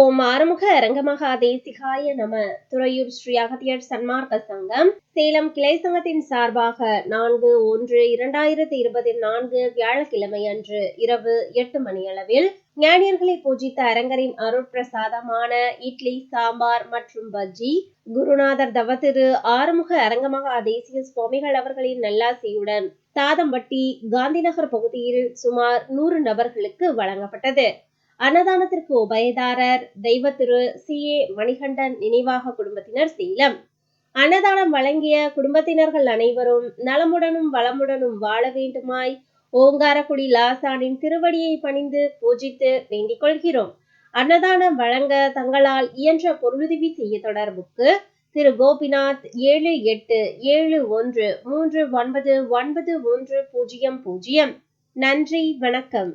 ஓம் ஆறுமுக அரங்கமகா தேசிகாய நம. துறையூர் ஸ்ரீ அகத்தியர் சன்மார்க்க சங்கம் சேலம் கிளை சங்கத்தின் சார்பாக நான்கு ஒன்று இரண்டாயிரத்தி இருபத்தி நான்கு வியாழக்கிழமை அன்று இரவு எட்டு மணியளவில் ஞானியர்களை பூஜித்த அரங்கரின் அருட்பிரசாதமான இட்லி சாம்பார் மற்றும் பஜ்ஜி குருநாதர் தவத்திரு ஆறுமுக அரங்கமகா தேசிய சுவாமிகள் அவர்களின் நல்லாசியுடன் தாதம்பட்டி காந்திநகர் பகுதியில் சுமார் நூறு நபர்களுக்கு வழங்கப்பட்டது. அன்னதானத்திற்கு உபயதாரர் தெய்வ திரு சி. ஏ. மணிகண்டன் நினைவாக குடும்பத்தினர் சேலம். அன்னதானம் வழங்கிய குடும்பத்தினர்கள் அனைவரும் நலமுடனும் வளமுடனும் வாழ வேண்டுமாய் ஓங்காரக்குடி லாசானின் திருவடியை பணிந்து பூஜித்து வேண்டிக் கொள்கிறோம். அன்னதானம் வழங்க தங்களால் இயன்ற பொருளுதவி செய்ய தொடர்புக்கு திரு. கோபிநாத் ஏழு எட்டு ஏழு ஒன்று மூன்று ஒன்பது ஒன்பது மூன்று பூஜ்ஜியம் பூஜ்ஜியம். நன்றி வணக்கம்.